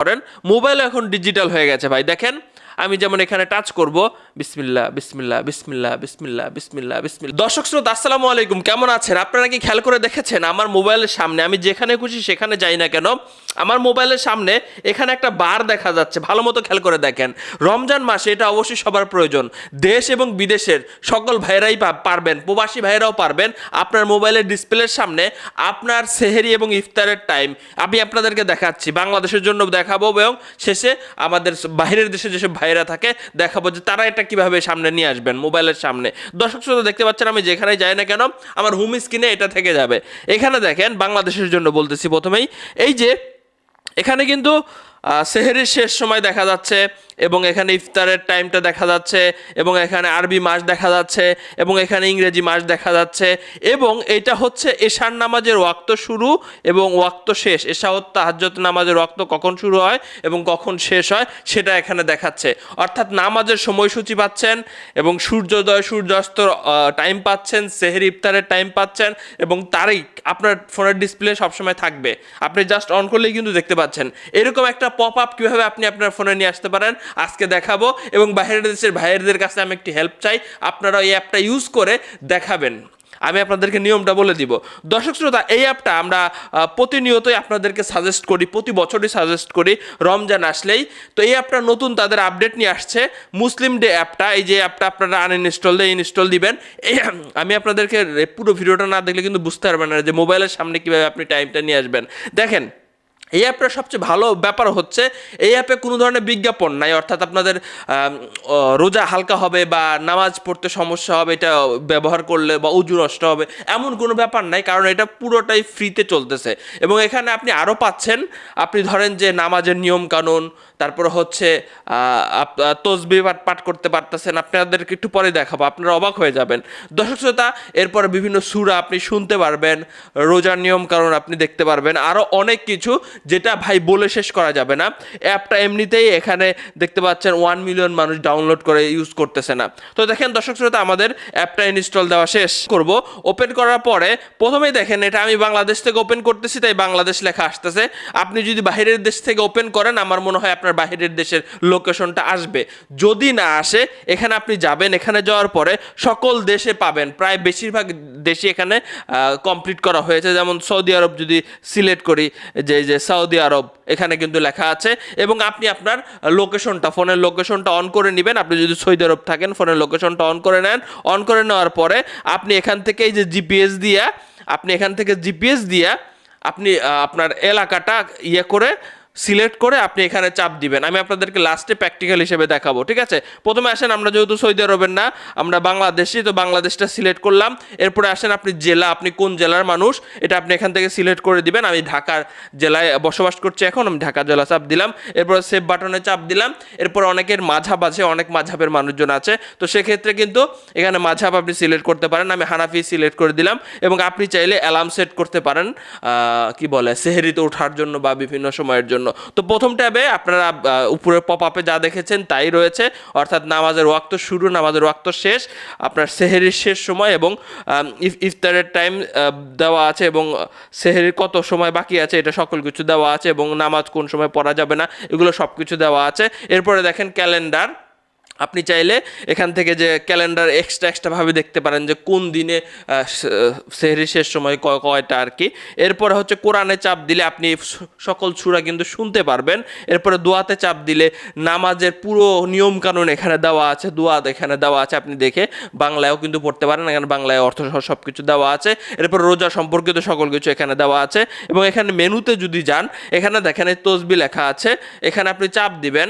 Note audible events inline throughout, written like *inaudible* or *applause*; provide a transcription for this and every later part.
করেন। মোবাইল এখন ডিজিটাল হয়ে গেছে ভাই। দেখেন আমি যেমন এখানে টাচ করব বিসমিল্লা বিসমিল্লা বিসমিল্লা বিসমিল্লা বিসমিল্লা বিসমিল্লা দর্শক শ্রোতা, আসসালামু আলাইকুম, কেমন আছেন? আপনারা কি খেয়াল করে দেখেছেন? আমার মোবাইলের সামনে, আমি যেখানে খুশি সেখানে যাই না কেন? আমার মোবাইলের সামনে এখানে একটা বার দেখা যাচ্ছে, ভালো মতো খেয়াল করে দেখেন। রমজান মাসে এটা অবশ্যই সবার প্রয়োজন। দেশ এবং বিদেশের সকল ভাইরাই পারবেন, প্রবাসী ভাইরাও পারবেন আপনার মোবাইলের ডিসপ্লের সামনে আপনার সেহেরি এবং ইফতারের টাইম। আমি আপনাদেরকে দেখাচ্ছি, বাংলাদেশের জন্য দেখাবো এবং শেষে আমাদের বাইরের দেশে যেসব ভাইরা থাকে, দেখাবো যে তারা এটা কীভাবে সামনে নিয়ে আসবেন? মোবাইলের সামনে। দর্শক শ্রোতা, দেখতে পাচ্ছেন, আমি যেখানে যাই না কেন, আমার হোম স্ক্রিনে এটা থেকে যাবে। এখানে দেখেন, বাংলাদেশের জন্য বলতেছি প্রথমেই, এই যে, এখানে কিন্তু সেহেরির শেষ সময় দেখা যাচ্ছে এবং এখানে ইফতারের টাইমটা দেখা যাচ্ছে এবং এখানে আরবি মাস দেখা যাচ্ছে এবং এখানে ইংরেজি মাস দেখা যাচ্ছে এবং এটা হচ্ছে এশার নামাজের ওয়াক্ত শুরু এবং ওয়াক্ত শেষ। এশা তাহাজ্জত নামাজের ওয়াক্ত কখন শুরু হয় এবং কখন শেষ হয় সেটা এখানে দেখাচ্ছে। অর্থাৎ নামাজের সময়সূচি পাচ্ছেন এবং সূর্যোদয়, সূর্যাস্ত টাইম পাচ্ছেন, সেহের ইফতারের টাইম পাচ্ছেন এবং তারিখ আপনার ফোনের ডিসপ্লে সবসময় থাকবে। আপনি জাস্ট অন করলেই কিন্তু দেখতে পাচ্ছেন। এরকম একটা পপ আপ কীভাবে আপনি আপনার ফোনে নিয়ে আসতে পারেন, আজকে দেখাবো এবং বাইরের দেশের ভাইয়েরদের কাছে আমি একটি হেল্প চাই, আপনারা এই অ্যাপটা ইউজ করে দেখাবেন। আমি আপনাদেরকে নিয়মটা বলে দিব। দর্শক শ্রোতা, এই অ্যাপটা আমরা প্রতিনিয়তই আপনাদেরকে সাজেস্ট করি, প্রতি বছরই সাজেস্ট করি, রমজান আসলেই। তো এই অ্যাপটা নতুন তাদের আপডেট নিয়ে আসছে মুসলিম ডে অ্যাপটা এই যে অ্যাপটা আপনারা আনইনস্টল দিয়ে ইনস্টল দিবেন। *clears throat* আমি আপনাদেরকে পুরো ভিডিওটা না দেখলে কিন্তু বুঝতে পারবেন না যে মোবাইলের সামনে কীভাবে আপনি টাইমটা নিয়ে আসবেন। দেখেন এই অ্যাপের সবচেয়ে ভালো ব্যাপার হচ্ছে, এই অ্যাপে কোনো ধরনের বিজ্ঞাপন নাই, অর্থাৎ আপনাদের রোজা হালকা হবে বা নামাজ পড়তে সমস্যা হবে, এটা ব্যবহার করলে বা উজু নষ্ট হবে, এমন কোনো ব্যাপার নাই, কারণ এটা পুরোটাই ফ্রিতে চলতেছে। এবং এখানে আপনি আরও পাচ্ছেন, আপনি ধরেন যে নামাজের নিয়ম কানুন তারপর হচ্ছে তসবি পাঠ করতে পারতেছেন, আপনাদেরকে একটু পরে দেখাবো, আপনারা অবাক হয়ে যাবেন। দর্শক শ্রোতা, এরপরে বিভিন্ন সুরা আপনি শুনতে পারবেন, রোজার নিয়ম কারণ আপনি দেখতে পারবেন আরও অনেক কিছু যেটা ভাই বলে শেষ করা যাবে না। অ্যাপটা এমনিতেই এখানে দেখতে পাচ্ছেন ওয়ান মিলিয়ন মানুষ ডাউনলোড করে ইউজ করতেছে না। তো দেখেন দর্শক শ্রোতা, আমাদের অ্যাপটা ইনস্টল দেওয়া শেষ করব। ওপেন করার পরে প্রথমেই দেখেন, এটা আমি বাংলাদেশ থেকে ওপেন করতেছি, তাই বাংলাদেশ লেখা আসতেছে। আপনি যদি বাইরের দেশ থেকে ওপেন করেন, আমার মনে হয় আপনার বাইরের দেশের লোকেশনটা আসবে। যদি না আসে, এখানে আপনি যাবেন, এখানে যাওয়ার পরে সকল দেশে পাবেন। প্রায় বেশিরভাগ দেশে এখানে কমপ্লিট করা হয়েছে। যেমন সৌদি আরব যদি সিলেক্ট করি, যে যে সৌদি আরব, এখানে কিন্তু লেখা আছে। এবং আপনি আপনার লোকেশনটা ফোনের লোকেশনটা অন করে নেবেন। আপনি যদি সৌদি আরব থাকেন ফোনের লোকেশনটা অন করে নেন। অন করে নেওয়ার পরে আপনি এখান থেকে এই যে জিপিএস দিয়া, আপনি এখান থেকে জিপিএস দিয়া আপনি আপনার এলাকাটা ইয়ে করে সিলেক্ট করে আপনি এখানে চাপ দিবেন। আমি আপনাদেরকে লাস্টে প্র্যাকটিক্যাল হিসেবে দেখাবো, ঠিক আছে? প্রথমে আসেন, আমরা যেহেতু সৌদি আরবের না, আমরা বাংলাদেশি, তো বাংলাদেশটা সিলেক্ট করলাম। এরপরে আসেন আপনি জেলা, আপনি কোন জেলার মানুষ, এটা আপনি এখান থেকে সিলেক্ট করে দিবেন। আমি ঢাকার জেলায় বসবাস করছি এখন, আমি ঢাকা জেলা চাপ দিলাম। এরপরে সেভ বাটনে চাপ দিলাম। এরপর অনেকের মাঝাব আছে, অনেক মাঝাবের মানুষজন আছে। তো সেক্ষেত্রে কিন্তু এখানে মাঝাব আপনি সিলেক্ট করতে পারেন, আমি হানাফি সিলেক্ট করে দিলাম। এবং আপনি চাইলে অ্যালার্ম সেট করতে পারেন কি বলে, সেহেরিতে ওঠার জন্য বা বিভিন্ন সময়ের জন্য। তো প্রথম ট্যাবে আপনারা উপরের উপরে পপ আপে যা দেখেছেন তাই রয়েছে। অর্থাৎ নামাজের ওয়াক্ত শুরু, নামাজের ওয়াক্ত শেষ, আপনার সেহেরির শেষ সময় এবং ইফ- ইফতারের টাইম দেওয়া আছে এবং সেহেরির কত সময় বাকি আছে এটা সকল কিছু দেওয়া আছে এবং নামাজ কোন সময় পড়া যাবে না, এগুলো সব কিছু দেওয়া আছে। এরপরে দেখেন ক্যালেন্ডার। আপনি চাইলে এখান থেকে যে ক্যালেন্ডার এক্সট্রা এক্সট্রাভাবে দেখতে পারেন যে কোন দিনে সেহরি শেষ সময় কয়টা আর কি। এরপরে হচ্ছে কোরআনে চাপ দিলে আপনি সকল সুরা কিন্তু শুনতে পারবেন। এরপরে দোয়াতে চাপ দিলে নামাজের পুরো নিয়ম কানুন এখানে দেওয়া আছে দোয়াত এখানে দেওয়া আছে, আপনি দেখে বাংলায়ও কিন্তু পড়তে পারেন, এখানে বাংলায় অর্থ সহ সব কিছু দেওয়া আছে। এরপর রোজা সম্পর্কিত সকল কিছু এখানে দেওয়া আছে। এবং এখানে মেনুতে যদি যান, এখানে দেখেন তসবি লেখা আছে। এখানে আপনি চাপ দিবেন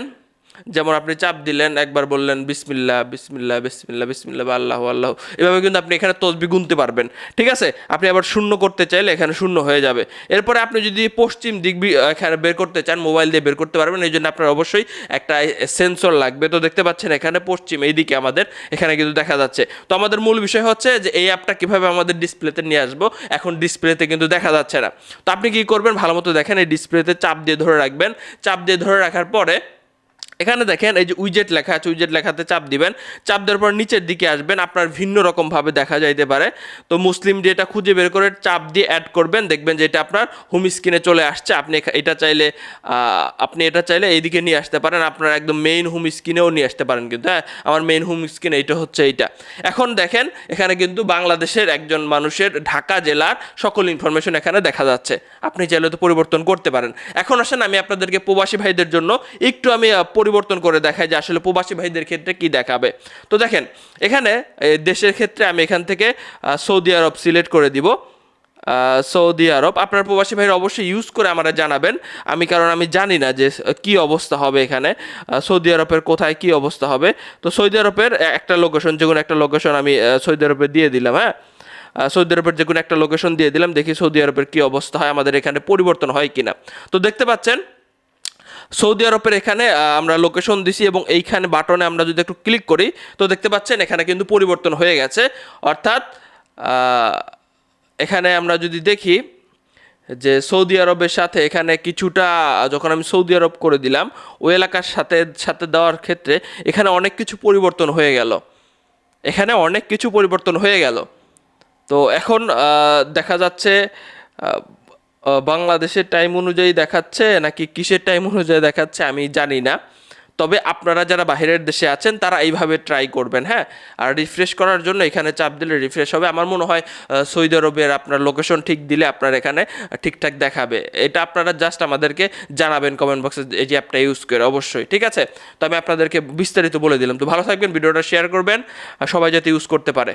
যেমন আপনি চাপ দিলেন, একবার বললেন বিসমিল্লা বিসমিল্লা বিসমিল্লা বিসমিল্লা বা আল্লাহ আল্লাহ। এভাবে কিন্তু আপনি এখানে তসবি গুনতে পারবেন, ঠিক আছে? আপনি আবার শূন্য করতে চাইলে এখানে শূন্য হয়ে যাবে। এরপরে আপনি যদি পশ্চিম দিক এখানে বের করতে চান, মোবাইল দিয়ে বের করতে পারবেন, এই জন্য আপনার অবশ্যই একটা সেন্সর লাগবে। তো দেখতে পাচ্ছেন এখানে পশ্চিম এইদিকে আমাদের, এখানে কিন্তু দেখা যাচ্ছে। তো আমাদের মূল বিষয় হচ্ছে যে এই অ্যাপটা কীভাবে আমাদের ডিসপ্লেতে নিয়ে আসব, এখন ডিসপ্লেতে কিন্তু দেখা যাচ্ছে না। তো আপনি কি করবেন? ভালো মতো দেখেন, এই ডিসপ্লেতে চাপ দিয়ে ধরে রাখবেন। চাপ দিয়ে ধরে রাখার পরে এখানে দেখেন এই যে উইজেট লেখা আছে উইজেট লেখাতে চাপ দিবেন। চাপ দেওয়ার পর নিচের দিকে আসবেন আপনার ভিন্ন রকমভাবে দেখা যাইতে পারে। তো মুসলিম যেটা খুঁজে বের করে চাপ দিয়ে অ্যাড করবেন দেখবেন যে এটা আপনার হোম স্ক্রিনে চলে আসছে। আপনি এটা চাইলে আপনি এটা চাইলে এইদিকে নিয়ে আসতে পারেন আপনার একদম মেইন হোম স্ক্রিনেও নিয়ে আসতে পারেন কিন্তু হ্যাঁ আমার মেইন হোম স্ক্রিন এইটা হচ্ছে এইটা। এখন দেখেন এখানে কিন্তু বাংলাদেশের একজন মানুষের ঢাকা জেলার সকল ইনফরমেশন এখানে দেখা যাচ্ছে। আপনি চাইলে তো পরিবর্তন করতে পারেন। এখন আসেন আমি আপনাদেরকে প্রবাসী ভাইদের জন্য একটু আমি আহ, পরিবর্তন করে দেখাই যে আসলে প্রবাসী ভাইদের ক্ষেত্রে কি দেখাবে। তো দেখেন, এখানে দেশের ক্ষেত্রে আমি এখান থেকে সৌদি আরব সিলেক্ট করে দিব। সৌদি আরব, আপনার প্রবাসী ভাইরা অবশ্যই ইউজ করে আমরা জানাবেন। আমি, কারণ আমি জানি না যে কি অবস্থা হবে এখানে। সৌদি আরবের কোথায় কি অবস্থা হবে। তো সৌদি আরবের একটা লোকেশন যে কোনো একটা লোকেশন আমি সৌদি আরবে দিয়ে দিলাম হ্যাঁ? সৌদি আরবের যে কোনো একটা লোকেশন দিয়ে দিলাম, দেখি সৌদি আরবের কি অবস্থা হয়, আমাদের এখানে পরিবর্তন হয় কিনা। তো দেখতে পাচ্ছেন সৌদি আরবের এখানে আমরা লোকেশন দিছি এবং এইখানে বাটনে আমরা যদি একটু ক্লিক করি, তো দেখতে পাচ্ছেন এখানে কিন্তু পরিবর্তন হয়ে গেছে। অর্থাৎ এখানে আমরা যদি দেখি যে সৌদি আরবের সাথে এখানে কিছুটা, যখন আমি সৌদি আরব করে দিলাম, ওই এলাকার সাথে সাথে দেওয়ার ক্ষেত্রে এখানে অনেক কিছু পরিবর্তন হয়ে গেল। এখানে অনেক কিছু পরিবর্তন হয়ে গেল। তো এখন দেখা যাচ্ছে বাংলাদেশের টাইম অনুযায়ী দেখাচ্ছে নাকি কিসের টাইম অনুযায়ী দেখাচ্ছে আমি জানি না। তবে আপনারা যারা বাইরের দেশে আছেন, তারা এইভাবে ট্রাই করবেন হ্যাঁ? আর রিফ্রেশ করার জন্য এখানে চাপ দিলে রিফ্রেশ হবে। আমার মনে হয় সৌদি আরবের আপনার লোকেশন ঠিক দিলে আপনার এখানে ঠিকঠাক দেখাবে। এটা আপনারা জাস্ট আমাদেরকে জানাবেন কমেন্ট বক্সে এই যে অ্যাপটা ইউজ করে, অবশ্যই, ঠিক আছে? তো আমি আপনাদেরকে বিস্তারিত বলে দিলাম। তো ভালো থাকবেন, ভিডিওটা শেয়ার করবেন সবাই যাতে ইউজ করতে পারে।